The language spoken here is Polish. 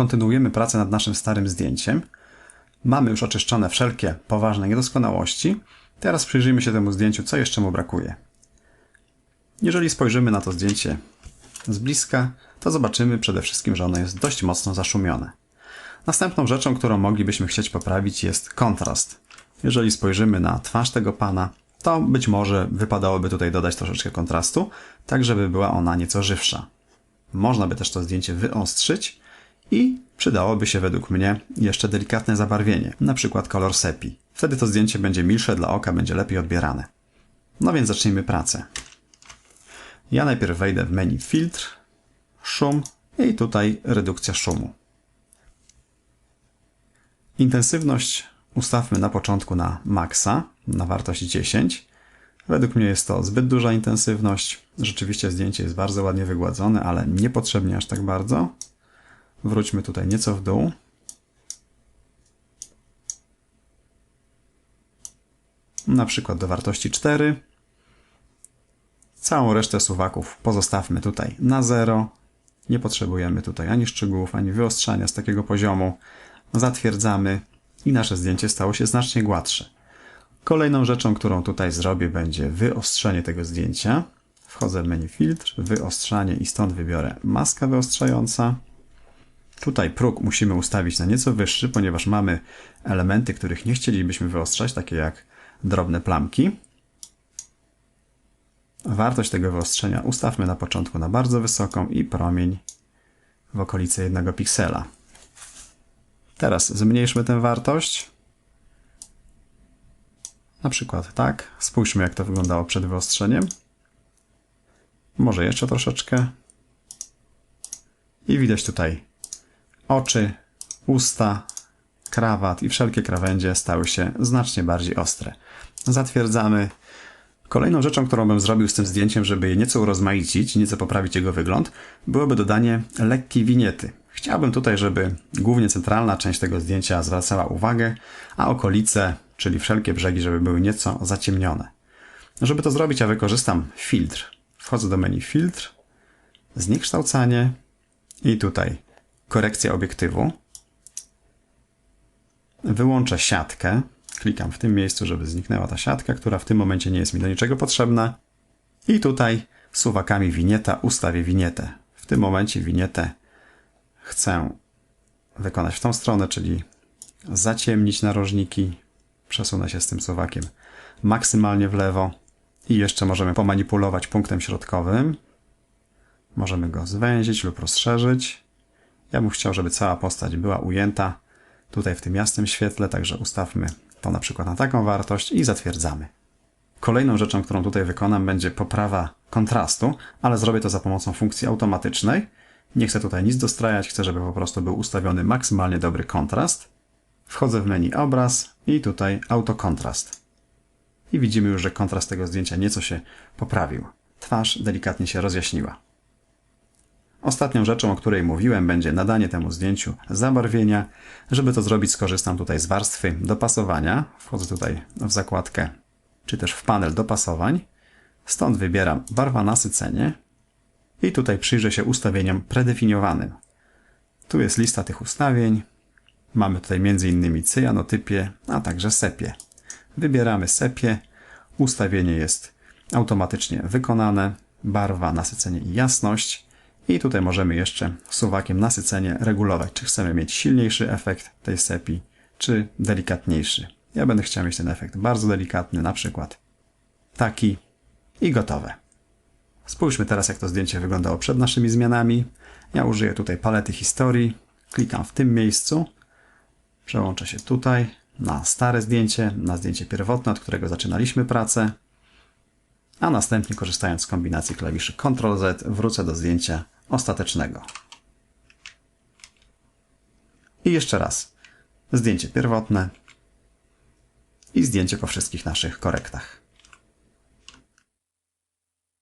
Kontynuujemy pracę nad naszym starym zdjęciem. Mamy już oczyszczone wszelkie poważne niedoskonałości. Teraz przyjrzyjmy się temu zdjęciu, co jeszcze mu brakuje. Jeżeli spojrzymy na to zdjęcie z bliska, to zobaczymy przede wszystkim, że ono jest dość mocno zaszumione. Następną rzeczą, którą moglibyśmy chcieć poprawić jest kontrast. Jeżeli spojrzymy na twarz tego pana, to być może wypadałoby tutaj dodać troszeczkę kontrastu, tak żeby była ona nieco żywsza. Można by też to zdjęcie wyostrzyć i przydałoby się według mnie jeszcze delikatne zabarwienie, na przykład kolor sepi. Wtedy to zdjęcie będzie milsze dla oka, będzie lepiej odbierane. No więc zacznijmy pracę. Ja najpierw wejdę w menu filtr, szum i tutaj redukcja szumu. Intensywność ustawmy na początku na maksa, na wartość 10. Według mnie jest to zbyt duża intensywność. Rzeczywiście zdjęcie jest bardzo ładnie wygładzone, ale niepotrzebnie aż tak bardzo. Wróćmy tutaj nieco w dół. Na przykład do wartości 4. Całą resztę suwaków pozostawmy tutaj na 0. Nie potrzebujemy tutaj ani szczegółów, ani wyostrzania z takiego poziomu. Zatwierdzamy i nasze zdjęcie stało się znacznie gładsze. Kolejną rzeczą, którą tutaj zrobię, będzie wyostrzenie tego zdjęcia. Wchodzę w menu filtr, wyostrzanie i stąd wybiorę maska wyostrzająca. Tutaj próg musimy ustawić na nieco wyższy, ponieważ mamy elementy, których nie chcielibyśmy wyostrzać, takie jak drobne plamki. Wartość tego wyostrzenia ustawmy na początku na bardzo wysoką i promień w okolicy jednego piksela. Teraz zmniejszmy tę wartość. Na przykład tak. Spójrzmy, jak to wyglądało przed wyostrzeniem. Może jeszcze troszeczkę. I widać tutaj oczy, usta, krawat i wszelkie krawędzie stały się znacznie bardziej ostre. Zatwierdzamy. Kolejną rzeczą, którą bym zrobił z tym zdjęciem, żeby je nieco urozmaicić, nieco poprawić jego wygląd, byłoby dodanie lekkiej winiety. Chciałbym tutaj, żeby głównie centralna część tego zdjęcia zwracała uwagę, a okolice, czyli wszelkie brzegi, żeby były nieco zaciemnione. Żeby to zrobić, ja wykorzystam filtr. Wchodzę do menu filtr, zniekształcanie i tutaj korekcja obiektywu. Wyłączę siatkę. Klikam w tym miejscu, żeby zniknęła ta siatka, która w tym momencie nie jest mi do niczego potrzebna. I tutaj suwakami winieta ustawię winietę. W tym momencie winietę chcę wykonać w tą stronę, czyli zaciemnić narożniki. Przesunę się z tym suwakiem maksymalnie w lewo i jeszcze możemy pomanipulować punktem środkowym. Możemy go zwęzić lub rozszerzyć. Ja bym chciał, żeby cała postać była ujęta tutaj w tym jasnym świetle, także ustawmy to na przykład na taką wartość i zatwierdzamy. Kolejną rzeczą, którą tutaj wykonam, będzie poprawa kontrastu, ale zrobię to za pomocą funkcji automatycznej. Nie chcę tutaj nic dostrajać, chcę, żeby po prostu był ustawiony maksymalnie dobry kontrast. Wchodzę w menu obraz i tutaj autokontrast. I widzimy już, że kontrast tego zdjęcia nieco się poprawił. Twarz delikatnie się rozjaśniła. Ostatnią rzeczą, o której mówiłem, będzie nadanie temu zdjęciu zabarwienia. Żeby to zrobić, skorzystam tutaj z warstwy dopasowania. Wchodzę tutaj w zakładkę, czy też w panel dopasowań. Stąd wybieram barwa nasycenie i tutaj przyjrzę się ustawieniom predefiniowanym. Tu jest lista tych ustawień. Mamy tutaj m.in. cyjanotypię, a także sepie. Wybieramy sepie. Ustawienie jest automatycznie wykonane. Barwa, nasycenie i jasność. I tutaj możemy jeszcze suwakiem nasycenie regulować, czy chcemy mieć silniejszy efekt tej sepi, czy delikatniejszy. Ja będę chciał mieć ten efekt bardzo delikatny, na przykład taki i gotowe. Spójrzmy teraz, jak to zdjęcie wyglądało przed naszymi zmianami. Ja użyję tutaj palety historii. Klikam w tym miejscu. Przełączę się tutaj na stare zdjęcie, na zdjęcie pierwotne, od którego zaczynaliśmy pracę. A następnie, korzystając z kombinacji klawiszy Ctrl Z, wrócę do zdjęcia ostatecznego. I jeszcze raz. Zdjęcie pierwotne i zdjęcie po wszystkich naszych korektach.